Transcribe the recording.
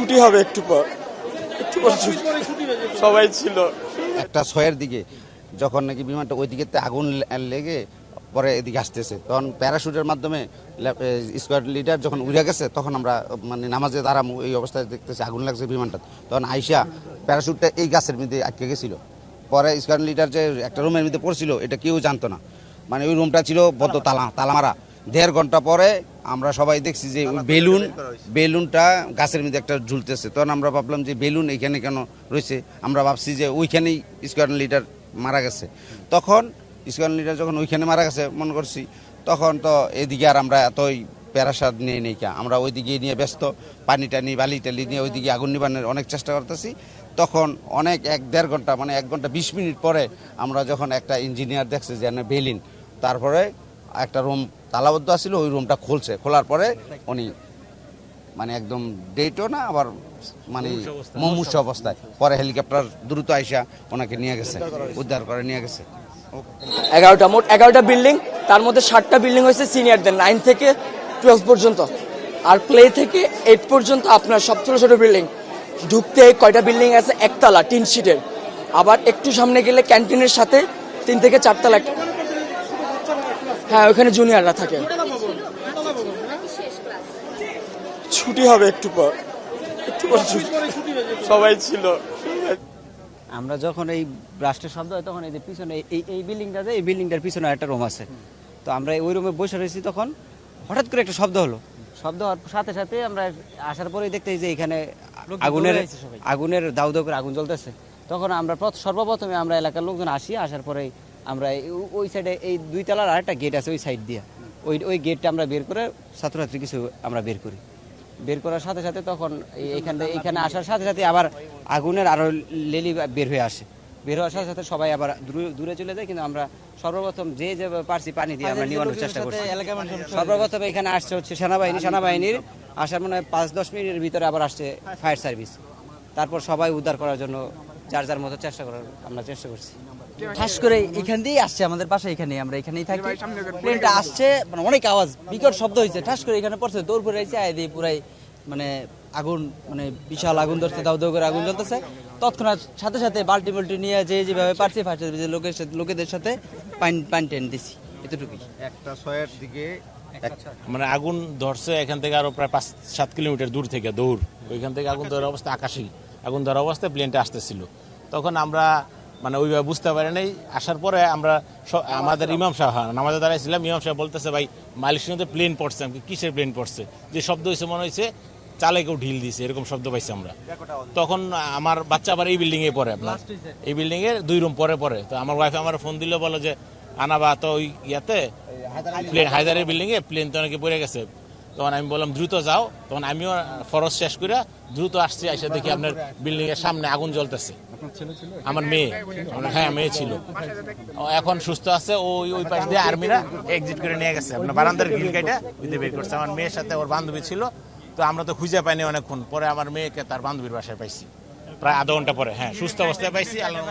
ছুটি হবে একটু পর। একটু সবাই ছিল। একটা ছয়ের দিকে, যখন নাকি বিমানটা ওই দিকে আগুন লেগে পরে এদিকে আসতেছে, তখন প্যারাশুটের মাধ্যমে স্কোয়াড লিডার যখন উড়ে গেছে, তখন আমরা মানে নামাজে দাঁড়াম এই অবস্থায় দেখতেছি আগুন লাগছে বিমানটা। তখন আইসা প্যারাশুটটা এই গাছের মধ্যে আটকে গেছিল। পরে স্কোয়াড লিডার যে একটা রুমের মধ্যে পড়ছিল, এটা কেউ জানতো না। মানে ওই রুমটা ছিল বদ্ধ তালা তালামারা দেড় ঘণ্টা পরে আমরা সবাই দেখছি যে ওই বেলুন বেলুনটা গাছের মধ্যে একটা ঝুলতেছে। তখন আমরা ভাবলাম যে বেলুন এখানে কেন রয়েছে? আমরা ভাবছি যে ওইখানেই স্কোয়াড লিডার মারা গেছে। তখন স্কোয়াড লিডার যখন ওইখানে মারা গেছে মনে করছি তখন তো এদিকে আর আমরা এতই প্যারাসাদ নিয়ে নেই কা। আমরা ওইদিকে নিয়ে ব্যস্ত পানি টানি বালি টালি নিয়ে ওইদিকে আগুন নিবানোর অনেক চেষ্টা করতেছি। তখন অনেক এক দেড় ঘণ্টা মানে এক ঘণ্টা বিশ মিনিট পরে আমরা যখন একটা ইঞ্জিনিয়ার দেখছে যে না বেলিন তারপরে একটা রুম তালাবদ্ধ আছিল ওই রুমটা খুলছে। খোলার পরে উনি মানে একদম ডেটও না আবার মানে মুমূর্ষ অবস্থায়। পরে হেলিকপ্টার দ্রুত আইসা ওনাকে নিয়ে গেছে উদ্ধার করে নিয়ে গেছে। এগারোটা মোট এগারোটা বিল্ডিং তার মধ্যে ষাটটা বিল্ডিং হয়েছে সিনিয়রদের নাইন থেকে টুয়েলভ পর্যন্ত। আর প্লে থেকে এইট পর্যন্ত আপনার সব ছোটো ছোটো বিল্ডিং ঢুকতে কয়টা বিল্ডিং আছে? একতলা টিন শিটের আবার একটু সামনে গেলে ক্যান্টিনের সাথে তিন থেকে চারতলা একটা। হ্যাঁ ওখানে জুনিয়ররা থাকে ছুটি হবে একটু পর। একটু পর ছুটি। সবাই ছিল। আমরা যখন এই ব্লাস্টের শব্দ হয় তখন এই যে পিছনে এই এই বিল্ডিংটাতে এই বিল্ডিংটার পিছনে একটা রুম আছে। তো আমরা ওই রুমে বসে রয়েছি তখন হঠাৎ করে একটা শব্দ হলো। শব্দ হওয়ার সাথে সাথে আমরা আসার পরেই দেখতে যে এখানে আগুনের আগুনের দাউ দাউ করে আগুন জ্বলতেছে। তখন আমরা সর্বপ্রথমে আমরা এলাকার লোকজন আসি আসার পরে আমরা ওই সাইডে এই দুই তলার আরেকটা গেট আছে ওই সাইড দিয়ে। ওই ওই গেটটা আমরা বের করে ছাত্রছাত্রী কিছু আমরা বের করি। বের করার সাথে সাথে তখন এই- এইখানে এইখানে আসার সাথে সাথে আবার আগুনের আরও লেলি বের হয়ে আসে। বের হওয়ার সাথে সাথে সবাই আবার দূরে- দূরে চলে যায় কিন্তু আমরা সর্বপ্রথম যে যে পারছি পানি দিয়ে আমরা নিবানোর চেষ্টা করছি। সর্বপ্রথম এখানে আসছে হচ্ছে সেনাবাহিনী। সেনাবাহিনীর আসার মনে হয় পাঁচ দশ মিনিটের ভিতরে আবার আসছে ফায়ার সার্ভিস তারপর সবাই উদ্ধার করার জন্য যার যার মতো চেষ্টা করার আমরা চেষ্টা করছি। ঠাস করে এখান দিয়েই আসছে আমাদের পাশে এখানে আমরা এখানেই থাকি। প্লেনটা আসছে মানে অনেক আওয়াজ বিকট শব্দ হয়েছে ঠাস করে এখানে পড়ছে দৌড় করে আইছে আয় দিয়ে পুরাই মানে আগুন মানে বিশাল আগুন ধরছে দাও দাউ করে আগুন জ্বলতেছে। তৎক্ষণাৎ সাথে সাথে বাল্টি বাল্টি নিয়ে যে যেভাবে পারছি ফার্স্ট লোকের সাথে লোকেদের সাথে পানি পানি টেন দিছি এতটুকুই। একটা ছয়ের দিকে মানে আগুন ধরছে এখান থেকে আরও প্রায় পাঁচ সাত কিলোমিটার দূর থেকে দৌড়। ওইখান থেকে আগুন ধরার অবস্থা আকাশি আগুন ধরার অবস্থায় প্লেনটা আসতেছিল। তখন আমরা মানে ওইভাবে বুঝতে পারি নাই। আসার পরে আমরা আমাদের ইমাম সাহেব হ্যাঁ, নামাজে দাঁড়াইছিলাম ইমাম সাহেব বলতেছে ভাই মালয়েশিয়াতে প্লেন পড়ছে আমি কিসের প্লেন পড়ছে? যে শব্দ হয়েছে মনে হয়েছে চালে কেউ ঢিল দিয়েছে এরকম শব্দ পাইছি আমরা। তখন আমার বাচ্চা আবার এই বিল্ডিং এ পড়ে আপনার। এই বিল্ডিং এর দুই রুম পরে পরে তো আমার ওয়াইফ আমার ফোন দিল বলো যে আনাবা তো ওই ইয়াতে প্লেন হায়দারের বিল্ডিং এ প্লেন তো অনেকে পড়ে গেছে। তখন আমি বললাম দ্রুত যাও। তখন আমিও ফরজ শেষ করে দ্রুত আসছি এসে দেখি আপনার বিল্ডিং এর সামনে আগুন জ্বলতেছে। আমার মেয়ে। হ্যাঁ মেয়ে ছিল। এখন সুস্থ আছে ও ওই- ওই পাশ দিয়ে আর্মিরা এক্সিট করে নিয়ে গেছে। আপনার বারান্দার গ্রিল ভিতরে বের করছে। আমার মেয়ের সাথে ওর বান্ধবী ছিল তো আমরা তো খুঁজে পাইনি অনেকক্ষণ। পরে আমার মেয়েকে তার বান্ধবীর বাসায় পাইছি। প্রায় আধা ঘণ্টা পরে। হ্যাঁ সুস্থ অবস্থায় পাইছি আল্লাহ